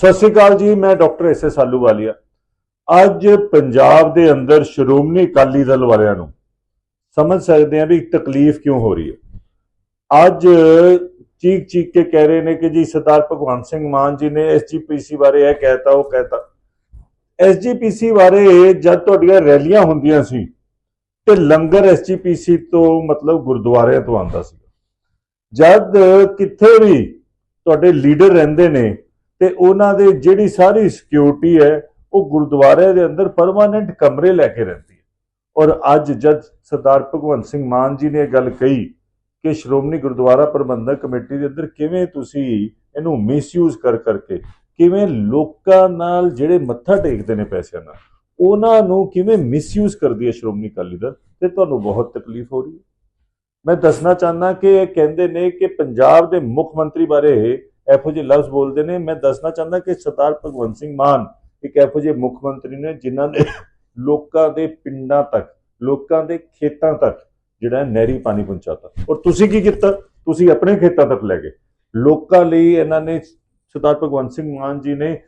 ਸਤਿ ਸ਼੍ਰੀ ਅਕਾਲ ਜੀ, ਮੈਂ ਡਾਕਟਰ ਐਸ ਐਸ ਆਲੂਵਾਲੀਆ ਅੱਜ ਪੰਜਾਬ ਦੇ ਅੰਦਰ ਸ਼੍ਰੋਮਣੀ ਅਕਾਲੀ ਦਲ ਵਾਲਿਆਂ ਨੂੰ ਸਮਝ ਸਕਦੇ ਆ ਵੀ ਤਕਲੀਫ ਕਿਉਂ ਹੋ ਰਹੀ ਹੈ। ਅੱਜ ਚੀਕ ਚੀਕ ਕੇ ਕਹਿ ਰਹੇ ਨੇ ਕਿ ਜੀ ਸਰਦਾਰ ਭਗਵੰਤ ਸਿੰਘ ਮਾਨ ਜੀ ਨੇ ਐਸਜੀਪੀਸੀ ਬਾਰੇ ਇਹ ਕਹਿਤਾ, ਉਹ ਕਹਿਤਾ। ਐਸਜੀਪੀਸੀ ਬਾਰੇ ਜਦ ਤੁਹਾਡੀਆਂ ਰੈਲੀਆਂ ਹੁੰਦੀਆਂ ਸੀ ਤੇ ਲੰਗਰ ਐਸਜੀਪੀਸੀ ਤੋਂ ਮਤਲਬ ਗੁਰਦੁਆਰਿਆਂ ਤੋਂ ਆਉਂਦਾ ਸੀ। ਜਦ ਕਿੱਥੇ ਵੀ ਤੁਹਾਡੇ ਲੀਡਰ ਰਹਿੰਦੇ ਨੇ ਤੇ ਉਹਨਾਂ ਦੇ ਜਿਹੜੀ ਸਾਰੀ ਸਿਕਿਉਰਿਟੀ ਹੈ, ਉਹ ਗੁਰਦੁਆਰੇ ਦੇ ਅੰਦਰ ਪਰਮਾਨੈਂਟ ਕਮਰੇ ਲੈ ਕੇ ਰਹਿੰਦੀ ਹੈ। ਔਰ ਅੱਜ ਜਦ ਸਰਦਾਰ ਭਗਵੰਤ ਸਿੰਘ ਮਾਨ ਜੀ ਨੇ ਇਹ ਗੱਲ ਕਹੀ ਕਿ ਸ਼੍ਰੋਮਣੀ ਗੁਰਦੁਆਰਾ ਪ੍ਰਬੰਧਕ ਕਮੇਟੀ ਦੇ ਅੰਦਰ ਕਿਵੇਂ ਤੁਸੀਂ ਇਹਨੂੰ ਮਿਸਯੂਜ਼ ਕਰ ਕਰਕੇ ਕਿਵੇਂ ਲੋਕਾਂ ਨਾਲ ਜਿਹੜੇ ਮੱਥਾ ਟੇਕਦੇ ਨੇ ਪੈਸਿਆਂ ਨਾਲ, ਉਹਨਾਂ ਨੂੰ ਕਿਵੇਂ ਮਿਸਯੂਜ਼ ਕਰਦੀ ਹੈ ਸ਼੍ਰੋਮਣੀ ਅਕਾਲੀ ਦਲ? ਤੇ ਤੁਹਾਨੂੰ ਬਹੁਤ ਤਕਲੀਫ ਹੋ ਰਹੀ ਹੈ। ਮੈਂ ਦੱਸਣਾ ਚਾਹੁੰਦਾ ਕਿ ਇਹ ਕਹਿੰਦੇ ਨੇ ਕਿ ਪੰਜਾਬ ਦੇ ਮੁੱਖ ਮੰਤਰੀ ਬਾਰੇ ਇਹੋ ਜਿਹੇ ਲਫ਼ਜ਼ ਬੋਲਦੇ ਨੇ। ਮੈਂ ਦੱਸਣਾ ਚਾਹੁੰਦਾ ਕਿ ਸਰਦਾਰ ਭਗਵੰਤ ਸਿੰਘ ਮਾਨ ਇੱਕ ਇਹੋ ਜਿਹੇ ਮੁੱਖ ਮੰਤਰੀ ਨੇ, ਜਿਨ੍ਹਾਂ ਨੇ ਲੋਕਾਂ ਦੇ ਪਿੰਡਾਂ ਤੱਕ, ਲੋਕਾਂ ਦੇ ਖੇਤਾਂ ਤੱਕ ਜਿਹੜਾ ਨਹਿਰੀ ਪਾਣੀ ਪਹੁੰਚਾਤਾ। ਔਰ ਤੁਸੀਂ ਕੀ ਕੀਤਾ? ਤੁਸੀਂ ਆਪਣੇ ਖੇਤਾਂ ਤੱਕ ਲੈ ਗਏ। ਲੋਕਾਂ ਲਈ ਇਹਨਾਂ ਨੇ ਸਰਦਾਰ ਭਗਵੰਤ ਸਿੰਘ ਮਾਨ ਜੀ ਨੇ